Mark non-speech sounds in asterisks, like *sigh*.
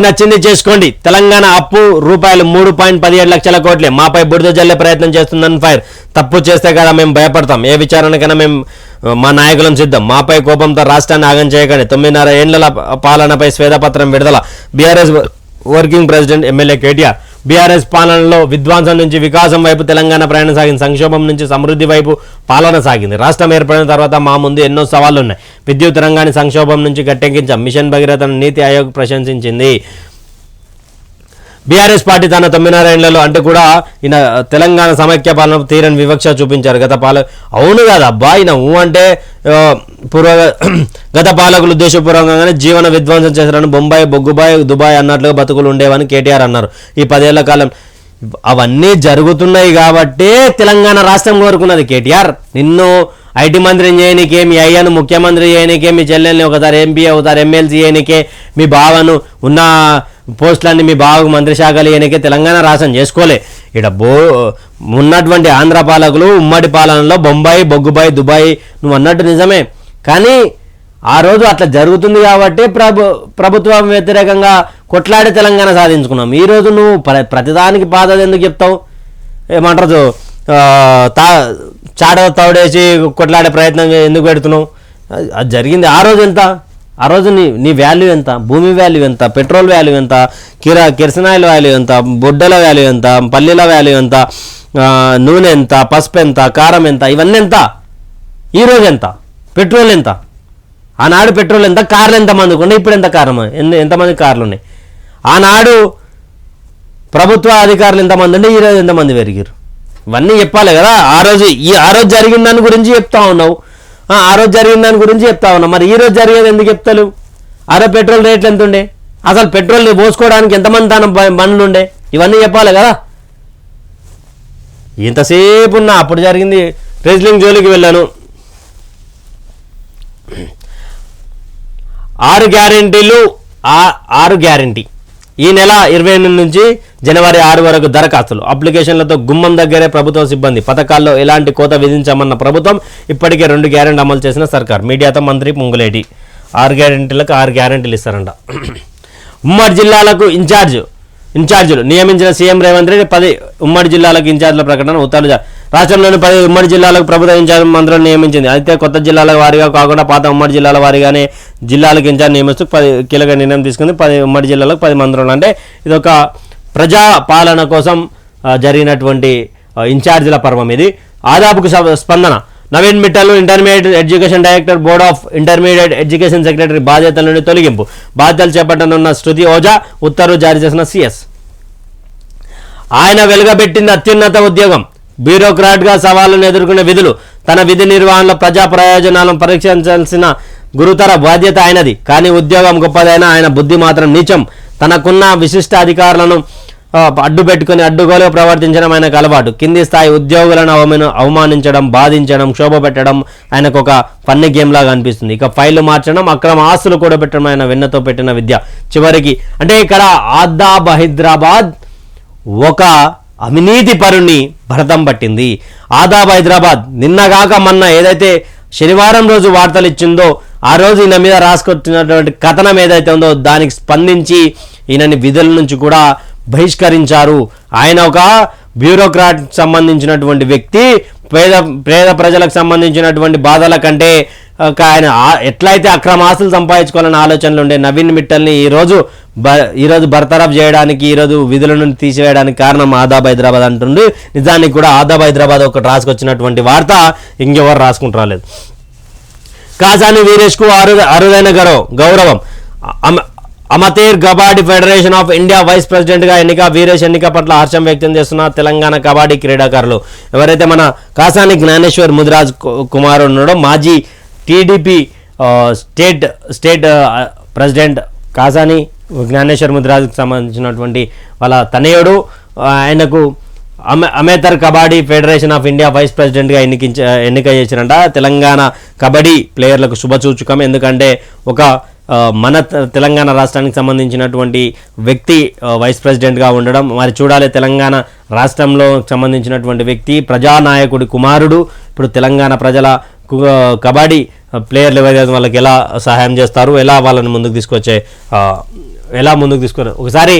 నచ్చింది చేసుకోండి. తెలంగాణ అప్పు రూపాయలు మూడు పాయింట్ పదిహేడు లక్షల కోట్లే. మాపై బుడిద జల్లే ప్రయత్నం చేస్తుందని ఫైర్. తప్పు చేస్తే కదా మేము భయపడతాం. ఏ విచారణకైనా మేము మా నాయకులం సిద్ధం. మాపై కోపంతో రాష్ట్రాన్ని ఆగం చేయకండి. తొమ్మిదిన్నర ఏండ్ల పాలనపై స్వేదపత్రం విడుదల. BRS working president MLA KTR BRS పాలనలో విధ్వంసం నుంచి వికాసం వైపు తెలంగాణ ప్రయాణం సాగింది. సంక్షోభం నుంచి సమృద్ధి వైపు పాలన సాగింది. రాష్ట్రం ఏర్పడిన తర్వాత మా ముందు ఎన్నో సవాళ్ళు ఉన్నాయి విద్యుత్ రంగాన్ని సంక్షోభం నుంచి గట్టెక్కించాం. మిషన్ భగీరథను నీతి ఆయోగ్ ప్రశంసించింది. బీఆర్ఎస్ పార్టీ తన తొమ్మిదిన్నర అంటే కూడా ఈయన తెలంగాణ సమైక్య పాలన తీరని వివక్ష చూపించారు. గత పాల అవును కదా అబ్బా ఈయన ఊ అంటే పూర్వ *clears throat* గత పాలకులు ఉద్దేశపూర్వకంగానే జీవన విధ్వంసం చేశారని బొంబాయి బొగ్గుబాయ్ దుబాయ్ అన్నట్లుగా బతుకులు ఉండేవని కేటీఆర్ అన్నారు. ఈ పదేళ్ళ కాలం అవన్నీ జరుగుతున్నాయి కాబట్టే తెలంగాణ రాష్ట్రం కోరుకున్నది కేటీఆర్. నిన్ను ఐటీ మంత్రిని చేయనికే మీ అయ్యను ముఖ్యమంత్రి చేయనికే మీ చెల్లెల్ని ఒకసారి ఎంపీ అవుతారు ఎమ్మెల్సీ చేయనికే మీ బావను ఉన్న పోస్టులన్నీ మీ బావకు మంత్రి శాఖలు చేయనికే తెలంగాణ రాష్ట్రం చేసుకోలే. ఇక్కడ బో ఉన్నటువంటి ఆంధ్ర పాలకులు ఉమ్మడి పాలనలో బొంబాయి బొగ్గుబాయి దుబాయ్ నువ్వు అన్నట్టు నిజమే. కానీ ఆ రోజు అట్లా జరుగుతుంది కాబట్టి ప్రభు ప్రభుత్వం వ్యతిరేకంగా కొట్లాడి తెలంగాణ సాధించుకున్నాం. ఈ రోజు నువ్వు ప్ర- ప్రతిదానికి బాధ ఎందుకు చెప్తావు? ఏమంటారు? తా చాట తౌడేసి కొట్లాడే ప్రయత్నం ఎందుకు పెడుతున్నావు? అది జరిగింది. ఆ రోజు ఎంత? ఆ రోజు నీ నీ వాల్యూ ఎంత? భూమి వాల్యూ ఎంత? పెట్రోల్ వాల్యూ ఎంత? కిరా కిరసనాయిల వాల్యూ ఎంత? బొడ్డల వాల్యూ ఎంత? పల్లీల వాల్యూ ఎంత? నూనె ఎంత? పసుపు ఎంత? కారం ఎంత? ఇవన్నీ ఎంత? ఈ ఎంత? పెట్రోల్ ఎంత? ఆనాడు పెట్రోల్ ఎంత? కార్లు ఎంతమందికి ఉన్నాయి? ఇప్పుడు ఎంత కారం ఎంత ఎంతమంది కార్లు ఉన్నాయి? ఆనాడు ప్రభుత్వ అధికారులు ఎంతమంది ఉంటే ఈరోజు ఎంతమంది పెరిగారు ఇవన్నీ చెప్పాలి కదా. ఆ రోజు ఈ ఆ రోజు జరిగిన దాని గురించి చెప్తా ఉన్నావు. ఆ, ఆ రోజు జరిగిన దాని గురించి చెప్తా ఉన్నావు మరి ఈ రోజు జరిగేది ఎందుకు చెప్తలేవు? ఆ రోజు పెట్రోల్ రేట్లు ఎంత ఉండే? అసలు పెట్రోల్ పోసుకోవడానికి ఎంతమంది తన బండ్లు ఉండే? ఇవన్నీ చెప్పాలి కదా. ఇంతసేపు ఉన్నా అప్పుడు జరిగింది. రెజ్లింగ్ జోలికి వెళ్ళాను. ఆరు గ్యారెంటీలు ఆ- ఆరు గ్యారెంటీ. ఈ నెల ఇరవై ఎనిమిది నుంచి జనవరి ఆరు వరకు దరఖాస్తులు. అప్లికేషన్లతో గుమ్మం దగ్గరే ప్రభుత్వ సిబ్బంది. పథకాల్లో ఎలాంటి కోత విధించామన్న ప్రభుత్వం ఇప్పటికే రెండు గ్యారెంటీ అమలు చేసిన సర్కార్. మీడియాతో మంత్రి పొంగులేటి ఆరు గ్యారెంటీలకు ఆరు గ్యారెంటీలు ఇస్తారంట. ఉమ్మడి జిల్లాలకు ఇన్ఛార్జ్ ఇన్ఛార్జీలు. నియమించిన సీఎం రేవంత్ రెడ్డి పది ఉమ్మడి జిల్లాలకు ఇన్ఛార్జీల ప్రకటన ఉత్తర్వులు రాష్ట్రంలోని పది ఉమ్మడి జిల్లాలకు ప్రభుత్వ ఇన్ఛార్జ్ మంత్రులను నియమించింది. అయితే కొత్త జిల్లాల వారీగా కాకుండా పాత ఉమ్మడి జిల్లాల వారీగానే జిల్లాలకు ఇన్ఛార్జ్ నియమిస్తూ పది కీలక నిర్ణయం తీసుకుంది. పది ఉమ్మడి జిల్లాలకు పది మంత్రులు. అంటే ఇది ఒక ప్రజా పాలన కోసం జరిగినటువంటి ఇన్ఛార్జీల పర్వం ఇది. ఆదాపుకు స్పందన. Naveen Mittal intermediate education director board of intermediate education secretary బాధ్యతల నుండి తొలగింపు. బాధ్యతలు చేపట్టనున్న శృతి ఓజా ఉత్తర్వు జారీ చేసిన సిఎస్ ఆయన వెలుగబెట్టింది అత్యున్నత ఉద్యోగం. బ్యూరోక్రాట్గా సవాళ్ళను ఎదుర్కొనే విధులు తన విధి నిర్వహణలో ప్రజా ప్రయోజనాలను పరీక్షించాల్సిన గురుతర బాధ్యత ఆయనది. కానీ ఉద్యోగం గొప్పదైన ఆయన బుద్ధి మాత్రం నీచం. తనకున్న విశిష్ట అధికారులను అడ్డు పెట్టుకుని అడ్డుగోలు ప్రవర్తించడం ఆయనకు అలవాటు. కింది స్థాయి ఉద్యోగులను అవమాన అవమానించడం బాధించడం క్షోభ పెట్టడం ఆయనకు ఒక ఫన్నీ గేమ్ లాగా అనిపిస్తుంది. ఇక ఫైళ్ళు మార్చడం అక్రమ ఆస్తులు కూడా పెట్టడం ఆయన వెన్నతో పెట్టిన విద్య. చివరికి అంటే ఇక్కడ ఆదాబ్ హైదరాబాద్ ఒక అవినీతి పరుణ్ణి భరతం పట్టింది. ఆదాబ్ హైదరాబాద్ నిన్నగాక మొన్న ఏదైతే శనివారం రోజు వార్తలు ఇచ్చిందో ఆ రోజు ఈయన మీద రాసుకొచ్చినటువంటి కథనం ఏదైతే ఉందో దానికి స్పందించి ఈయనని విధుల నుంచి కూడా బహిష్కరించారు. ఆయన ఒక బ్యూరోక్రాట్ సంబంధించినటువంటి వ్యక్తి పేద పేద ప్రజలకు సంబంధించినటువంటి బాధల కంటే ఒక ఆయన ఎట్లయితే అక్రమ ఆస్తులు సంపాదించుకోవాలనే ఆలోచనలు ఉండే నవీన్ మిట్టల్ని ఈరోజు బ ఈరోజు బర్తరఫ్ చేయడానికి ఈరోజు విధుల నుండి తీసివేయడానికి కారణం ఆదాబ్ హైదరాబాద్ అంటుండు. నిజానికి కూడా ఆదాబ్ హైదరాబాద్ ఒకటి రాసుకొచ్చినటువంటి వార్త ఇంకెవరు రాసుకుంటూ రాలేదు. కాసాని వీరేష్కు అరు అరుదైన గౌరవ గౌరవం. అమ- amateur kabaddi federation of India vice ప్రెసిడెంట్గా ఎన్నిక వీరేష్ ఎన్నిక పట్ల హర్షం వ్యక్తం చేస్తున్న తెలంగాణ కబాడీ క్రీడాకారులు. ఎవరైతే మన కాసాని జ్ఞానేశ్వర్ ముదిరాజ్ కుమార్ ఉన్నాడో మాజీ TDP state state president Kasani Gnaneshwar ముద్రాజుకు సంబంధించినటువంటి వాళ్ళ తనయుడు ఆయనకు అమె amateur kabaddi federation of India vice ప్రెసిడెంట్గా ఎన్నికించ ఎన్నిక చేసిరంట. తెలంగాణ కబడ్డీ ప్లేయర్లకు శుభసూచకం. ఎందుకంటే ఒక మన తెలంగాణ రాష్ట్రానికి సంబంధించినటువంటి వ్యక్తి వైస్ ప్రెసిడెంట్గా ఉండడం. మరి చూడాలి తెలంగాణ రాష్ట్రంలో సంబంధించినటువంటి వ్యక్తి ప్రజానాయకుడి కుమారుడు. ఇప్పుడు తెలంగాణ ప్రజల కు- కబడ్డీ ప్లేయర్లు ఎవరైతే వాళ్ళకి ఎలా సహాయం చేస్తారు? ఎలా వాళ్ళని ముందుకు తీసుకొచ్చే ఎలా ముందుకు తీసుకున్నారు? ఒకసారి